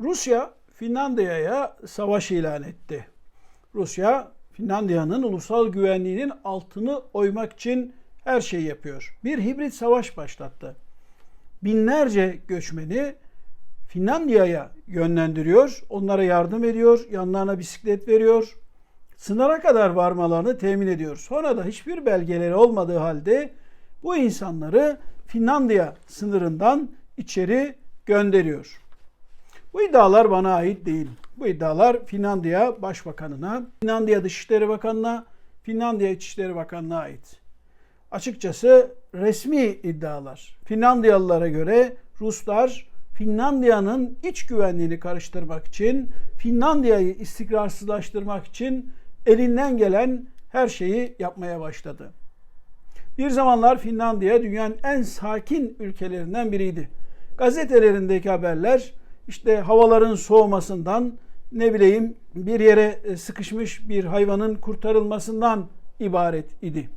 Rusya Finlandiya'ya savaş ilan etti. Rusya Finlandiya'nın ulusal güvenliğinin altını oymak için her şeyi yapıyor. Bir hibrit savaş başlattı. Binlerce göçmeni Finlandiya'ya yönlendiriyor, onlara yardım ediyor, yanlarına bisiklet veriyor, sınıra kadar varmalarını temin ediyor. Sonra da hiçbir belgeleri olmadığı halde bu insanları Finlandiya sınırından içeri gönderiyor. Bu iddialar bana ait değil. Bu iddialar Finlandiya Başbakanına, Finlandiya Dışişleri Bakanı'na, Finlandiya İçişleri Bakanı'na ait. Açıkçası resmi iddialar. Finlandiyalılara göre Ruslar Finlandiya'nın iç güvenliğini karıştırmak için, Finlandiya'yı istikrarsızlaştırmak için elinden gelen her şeyi yapmaya başladı. Bir zamanlar Finlandiya dünyanın en sakin ülkelerinden biriydi. Gazetelerindeki haberler işte havaların soğumasından ne bileyim bir yere sıkışmış bir hayvanın kurtarılmasından ibaret idi.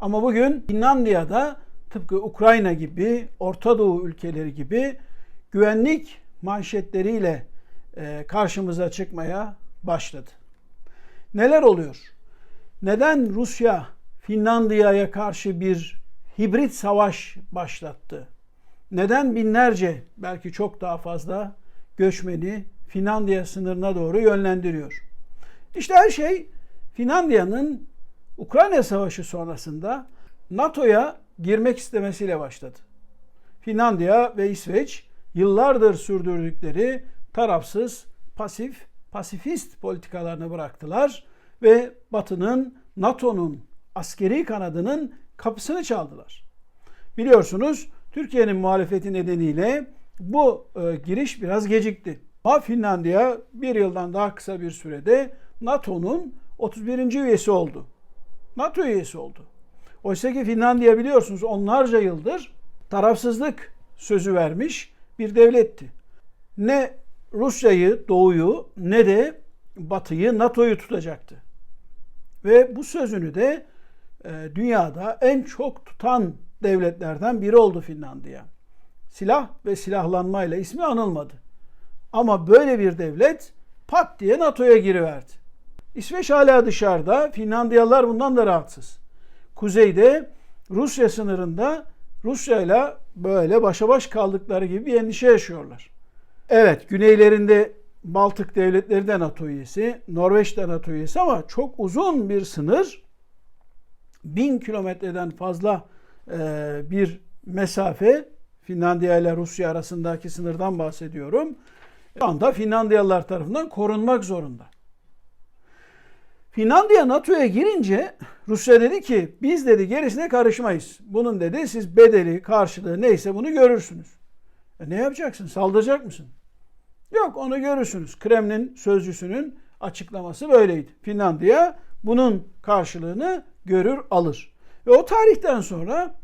Ama bugün Finlandiya'da tıpkı Ukrayna gibi, Orta Doğu ülkeleri gibi güvenlik manşetleriyle e, karşımıza çıkmaya başladı. Neler oluyor? Neden Rusya Finlandiya'ya karşı bir hibrit savaş başlattı? Neden binlerce, belki çok daha fazla göçmeni Finlandiya sınırına doğru yönlendiriyor? İşte her şey Finlandiya'nın Ukrayna Savaşı sonrasında NATO'ya girmek istemesiyle başladı. Finlandiya ve İsveç yıllardır sürdürdükleri tarafsız, pasif, pasifist politikalarını bıraktılar ve Batı'nın, NATO'nun askeri kanadının kapısını çaldılar. Biliyorsunuz Türkiye'nin muhalefeti nedeniyle bu e, giriş biraz gecikti. Ama Finlandiya bir yıldan daha kısa bir sürede NATO'nun 31. üyesi oldu. NATO üyesi oldu. Oysa ki Finlandiya biliyorsunuz onlarca yıldır tarafsızlık sözü vermiş bir devletti. Ne Rusya'yı, Doğu'yu ne de Batı'yı, NATO'yu tutacaktı. Ve bu sözünü de e, dünyada en çok tutan devletlerden biri oldu Finlandiya. Silah ve silahlanmayla ismi anılmadı. Ama böyle bir devlet pat diye NATO'ya giriverdi. İsveç hala dışarıda. Finlandiyalılar bundan da rahatsız. Kuzeyde Rusya sınırında Rusya ile böyle başa baş kaldıkları gibi bir endişe yaşıyorlar. Evet, güneylerinde Baltık devletleri de NATO üyesi, Norveç de NATO üyesi ama çok uzun bir sınır, bin kilometreden fazla bir mesafe, Finlandiya ile Rusya arasındaki sınırdan bahsediyorum. Şu anda Finlandiyalılar tarafından korunmak zorunda. Finlandiya NATO'ya girince Rusya dedi ki biz dedi gerisine karışmayız. Bunun dedi siz bedeli, karşılığı neyse bunu görürsünüz. E ne yapacaksın? Saldıracak mısın? Yok onu görürsünüz. Kremlin sözcüsünün açıklaması böyleydi. Finlandiya bunun karşılığını görür alır. Ve o tarihten sonra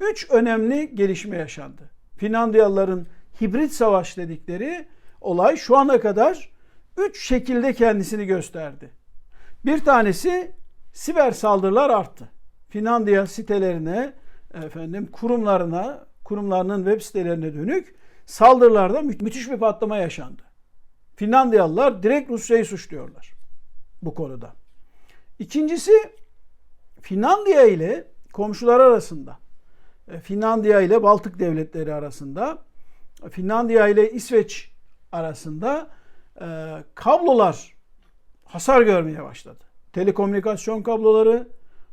üç önemli gelişme yaşandı. Finlandiyalıların hibrit savaş dedikleri olay şu ana kadar üç şekilde kendisini gösterdi. Bir tanesi siber saldırılar arttı. Finlandiya sitelerine, efendim kurumlarına, kurumlarının web sitelerine dönük saldırılarda mü- müthiş bir patlama yaşandı. Finlandiyalılar direkt Rusya'yı suçluyorlar bu konuda. İkincisi Finlandiya ile komşular arasında, e, Finlandiya ile Baltık devletleri arasında, Finlandiya ile İsveç arasında e, kablolar hasar görmeye başladı. Telekomünikasyon kabloları,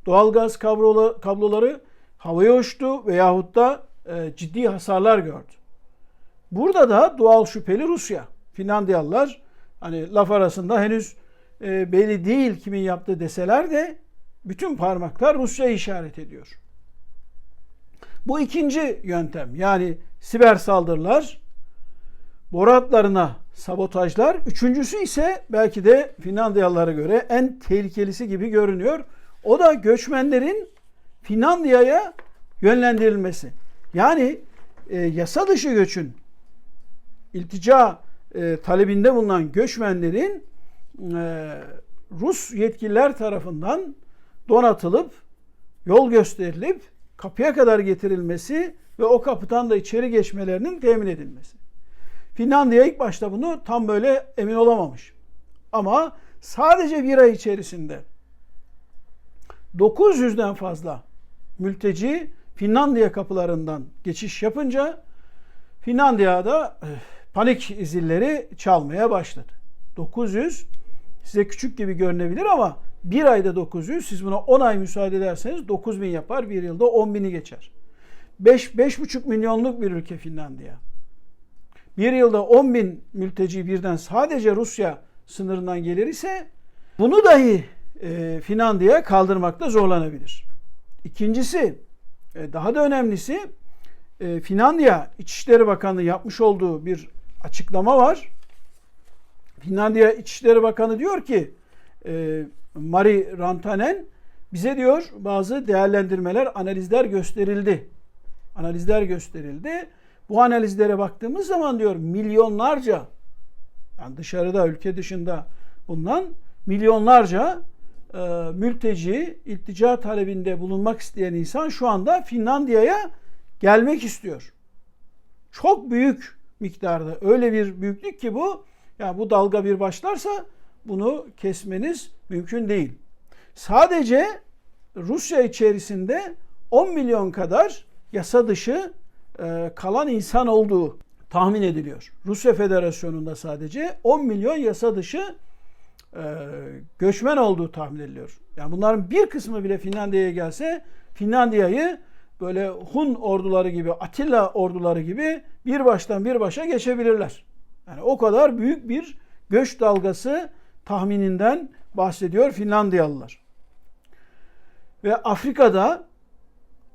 doğalgaz kabloları, kabloları havaya uçtu veyahut da e, ciddi hasarlar gördü. Burada da doğal şüpheli Rusya. Finlandiyalılar hani laf arasında henüz belli değil kimin yaptığı deseler de bütün parmaklar Rusya'yı işaret ediyor. Bu ikinci yöntem yani siber saldırılar, boru hatlarına sabotajlar. Üçüncüsü ise belki de Finlandiyalılara göre en tehlikelisi gibi görünüyor. O da göçmenlerin Finlandiya'ya yönlendirilmesi. Yani e, yasa dışı göçün iltica e, talebinde bulunan göçmenlerin e, Rus yetkililer tarafından donatılıp yol gösterilip kapıya kadar getirilmesi ve o kapıdan da içeri geçmelerinin temin edilmesi. Finlandiya ilk başta bunu tam böyle emin olamamış. Ama sadece bir ay içerisinde 900'den fazla mülteci Finlandiya kapılarından geçiş yapınca Finlandiya'da eh, panik zilleri çalmaya başladı. 900 size küçük gibi görünebilir ama bir ayda 900 siz buna 10 ay müsaade ederseniz 9000 yapar. Bir yılda 10 bini geçer. 5 5,5 milyonluk bir ülke Finlandiya. Bir yılda 10 bin mülteci birden sadece Rusya sınırından gelir ise bunu dahi e, Finlandiya kaldırmakta zorlanabilir. İkincisi e, daha da önemlisi e, Finlandiya İçişleri Bakanı yapmış olduğu bir açıklama var. Finlandiya İçişleri Bakanı diyor ki e, Mari Rantanen bize diyor bazı değerlendirmeler, analizler gösterildi. Analizler gösterildi. Bu analizlere baktığımız zaman diyor milyonlarca yani dışarıda ülke dışında bulunan milyonlarca e, mülteci, iltica talebinde bulunmak isteyen insan şu anda Finlandiya'ya gelmek istiyor. Çok büyük miktarda öyle bir büyüklük ki bu yani bu dalga bir başlarsa bunu kesmeniz mümkün değil. Sadece Rusya içerisinde 10 milyon kadar yasa dışı e, kalan insan olduğu tahmin ediliyor. Rusya Federasyonu'nda sadece 10 milyon yasa dışı e, göçmen olduğu tahmin ediliyor. Yani bunların bir kısmı bile Finlandiya'ya gelse Finlandiya'yı böyle Hun orduları gibi, Atilla orduları gibi bir baştan bir başa geçebilirler. Yani o kadar büyük bir göç dalgası tahmininden bahsediyor Finlandiyalılar. Ve Afrika'da,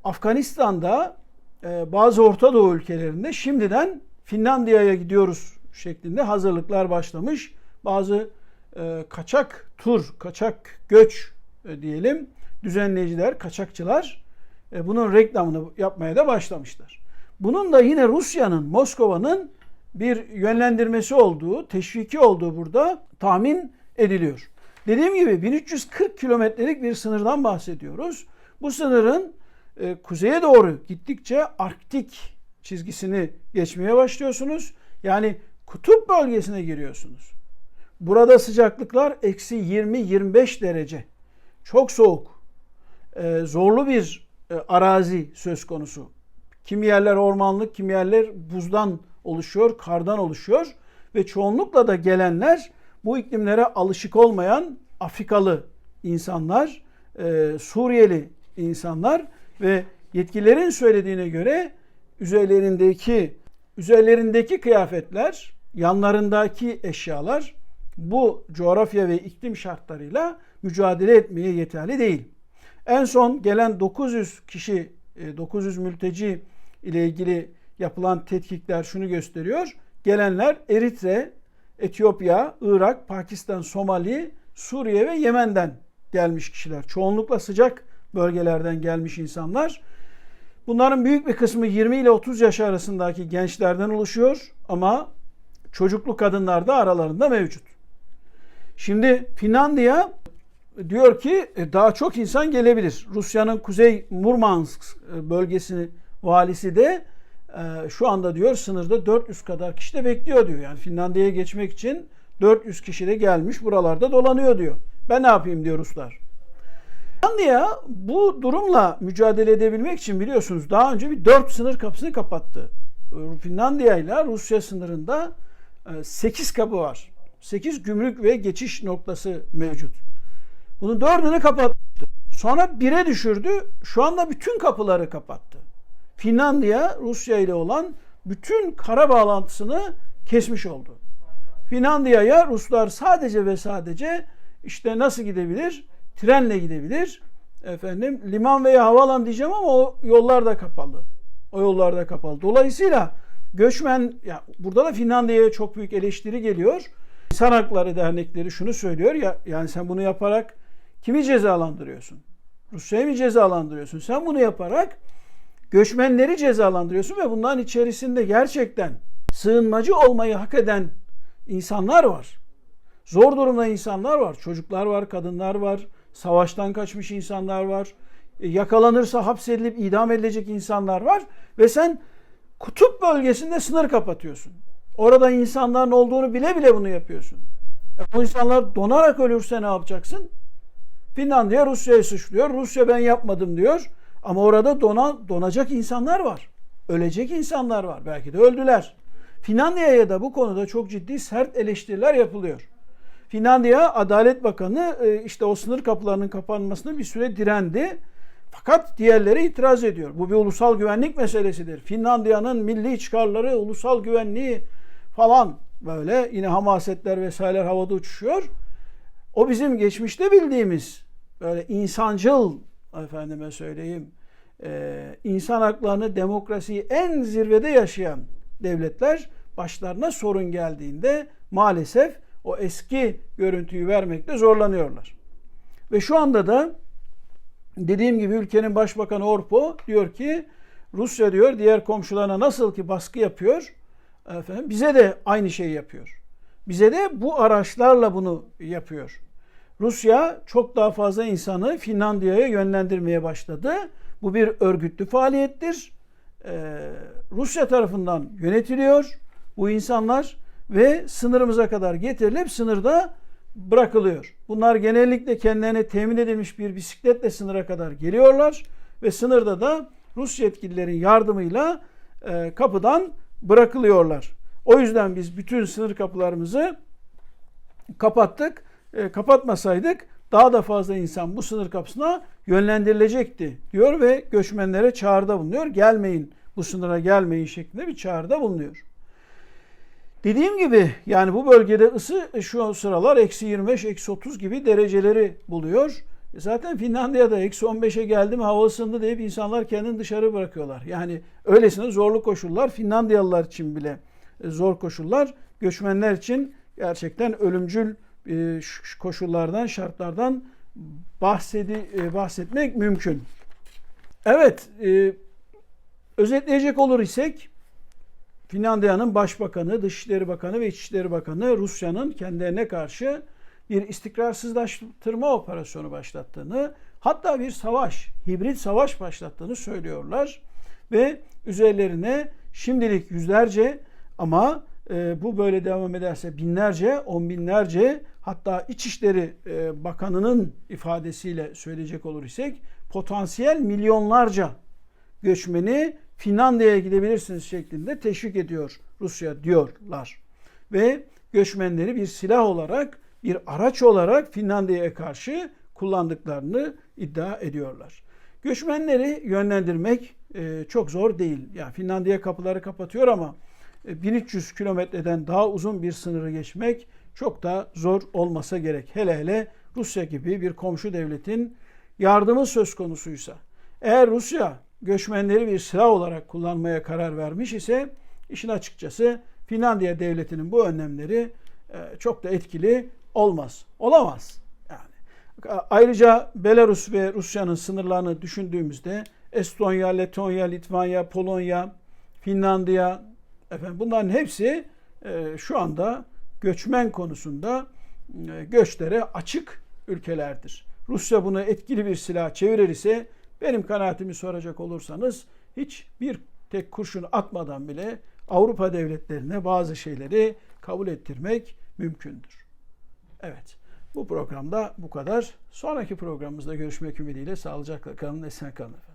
Afganistan'da, e, bazı Orta Doğu ülkelerinde şimdiden Finlandiya'ya gidiyoruz şeklinde hazırlıklar başlamış. Bazı e, kaçak tur, kaçak göç e, diyelim düzenleyiciler, kaçakçılar bunun reklamını yapmaya da başlamışlar. Bunun da yine Rusya'nın, Moskova'nın bir yönlendirmesi olduğu, teşviki olduğu burada tahmin ediliyor. Dediğim gibi 1340 kilometrelik bir sınırdan bahsediyoruz. Bu sınırın e, kuzeye doğru gittikçe Arktik çizgisini geçmeye başlıyorsunuz. Yani kutup bölgesine giriyorsunuz. Burada sıcaklıklar eksi 20-25 derece. Çok soğuk. E, zorlu bir e, arazi söz konusu. Kimi yerler ormanlık, kimi yerler buzdan oluşuyor, kardan oluşuyor ve çoğunlukla da gelenler bu iklimlere alışık olmayan Afrikalı insanlar, e, Suriyeli insanlar ve yetkililerin söylediğine göre üzerlerindeki üzerlerindeki kıyafetler, yanlarındaki eşyalar bu coğrafya ve iklim şartlarıyla mücadele etmeye yeterli değil. En son gelen 900 kişi, 900 e, mülteci ile ilgili yapılan tetkikler şunu gösteriyor. Gelenler Eritre, Etiyopya, Irak, Pakistan, Somali, Suriye ve Yemen'den gelmiş kişiler. Çoğunlukla sıcak bölgelerden gelmiş insanlar. Bunların büyük bir kısmı 20 ile 30 yaş arasındaki gençlerden oluşuyor ama çocuklu kadınlar da aralarında mevcut. Şimdi Finlandiya diyor ki e, daha çok insan gelebilir. Rusya'nın Kuzey Murmansk e, bölgesini valisi de şu anda diyor sınırda 400 kadar kişi de bekliyor diyor. Yani Finlandiya'ya geçmek için 400 kişi de gelmiş buralarda dolanıyor diyor. Ben ne yapayım diyor Ruslar. Finlandiya bu durumla mücadele edebilmek için biliyorsunuz daha önce bir 4 sınır kapısını kapattı. Finlandiya ile Rusya sınırında 8 kapı var. 8 gümrük ve geçiş noktası mevcut. Bunun dördünü kapattı. Sonra 1'e düşürdü. Şu anda bütün kapıları kapattı. Finlandiya Rusya ile olan bütün kara bağlantısını kesmiş oldu. Finlandiya'ya Ruslar sadece ve sadece işte nasıl gidebilir? Trenle gidebilir. Efendim liman veya havaalanı diyeceğim ama o yollar da kapalı. O yollar da kapalı. Dolayısıyla göçmen ya burada da Finlandiya'ya çok büyük eleştiri geliyor. İnsan Hakları Dernekleri şunu söylüyor ya yani sen bunu yaparak kimi cezalandırıyorsun? Rusya'yı mı cezalandırıyorsun? Sen bunu yaparak göçmenleri cezalandırıyorsun ve bunların içerisinde gerçekten sığınmacı olmayı hak eden insanlar var. Zor durumda insanlar var. Çocuklar var, kadınlar var, savaştan kaçmış insanlar var. E, yakalanırsa hapsedilip idam edilecek insanlar var ve sen kutup bölgesinde sınır kapatıyorsun. Orada insanların olduğunu bile bile bunu yapıyorsun. E bu insanlar donarak ölürse ne yapacaksın? Finlandiya Rusya'yı suçluyor. Rusya ben yapmadım diyor. Ama orada dona, donacak insanlar var. Ölecek insanlar var. Belki de öldüler. Finlandiya'ya da bu konuda çok ciddi sert eleştiriler yapılıyor. Finlandiya Adalet Bakanı e, işte o sınır kapılarının kapanmasına bir süre direndi. Fakat diğerleri itiraz ediyor. Bu bir ulusal güvenlik meselesidir. Finlandiya'nın milli çıkarları, ulusal güvenliği falan böyle yine hamasetler vesaireler havada uçuşuyor. O bizim geçmişte bildiğimiz böyle insancıl efendime söyleyeyim e, insan haklarını demokrasiyi en zirvede yaşayan devletler başlarına sorun geldiğinde maalesef o eski görüntüyü vermekte zorlanıyorlar. Ve şu anda da dediğim gibi ülkenin başbakanı Orpo diyor ki Rusya diyor diğer komşularına nasıl ki baskı yapıyor efendim bize de aynı şeyi yapıyor. Bize de bu araçlarla bunu yapıyor. Rusya çok daha fazla insanı Finlandiya'ya yönlendirmeye başladı. Bu bir örgütlü faaliyettir. Ee, Rusya tarafından yönetiliyor bu insanlar ve sınırımıza kadar getirilip sınırda bırakılıyor. Bunlar genellikle kendilerine temin edilmiş bir bisikletle sınıra kadar geliyorlar ve sınırda da Rus yetkililerin yardımıyla e, kapıdan bırakılıyorlar. O yüzden biz bütün sınır kapılarımızı kapattık. E, kapatmasaydık daha da fazla insan bu sınır kapısına yönlendirilecekti diyor ve göçmenlere çağrıda bulunuyor. Gelmeyin bu sınıra gelmeyin şeklinde bir çağrıda bulunuyor. Dediğim gibi yani bu bölgede ısı şu sıralar eksi 25, eksi 30 gibi dereceleri buluyor. Zaten Finlandiya'da eksi 15'e geldi mi hava ısındı deyip insanlar kendini dışarı bırakıyorlar. Yani öylesine zorlu koşullar Finlandiyalılar için bile zor koşullar. Göçmenler için gerçekten ölümcül e, koşullardan, şartlardan bahsedi, e, bahsetmek mümkün. Evet, e, özetleyecek olur isek Finlandiya'nın Başbakanı, Dışişleri Bakanı ve İçişleri Bakanı Rusya'nın kendilerine karşı bir istikrarsızlaştırma operasyonu başlattığını, hatta bir savaş, hibrit savaş başlattığını söylüyorlar ve üzerlerine şimdilik yüzlerce ama e, bu böyle devam ederse binlerce, on binlerce hatta İçişleri e, Bakanı'nın ifadesiyle söyleyecek olur isek potansiyel milyonlarca göçmeni Finlandiya'ya gidebilirsiniz şeklinde teşvik ediyor Rusya diyorlar. Ve göçmenleri bir silah olarak, bir araç olarak Finlandiya'ya karşı kullandıklarını iddia ediyorlar. Göçmenleri yönlendirmek e, çok zor değil. Yani Finlandiya kapıları kapatıyor ama 1300 e, kilometreden daha uzun bir sınırı geçmek çok da zor olmasa gerek. Hele hele Rusya gibi bir komşu devletin yardımı söz konusuysa. Eğer Rusya göçmenleri bir silah olarak kullanmaya karar vermiş ise işin açıkçası Finlandiya devletinin bu önlemleri e, çok da etkili olmaz. Olamaz. Yani ayrıca Belarus ve Rusya'nın sınırlarını düşündüğümüzde Estonya, Letonya, Litvanya, Polonya, Finlandiya efendim bunların hepsi e, şu anda göçmen konusunda e, göçlere açık ülkelerdir. Rusya bunu etkili bir silah çevirir ise benim kanaatimi soracak olursanız hiç bir tek kurşun atmadan bile Avrupa devletlerine bazı şeyleri kabul ettirmek mümkündür. Evet. Bu programda bu kadar. Sonraki programımızda görüşmek ümidiyle sağlıcakla kalın, esen kalın.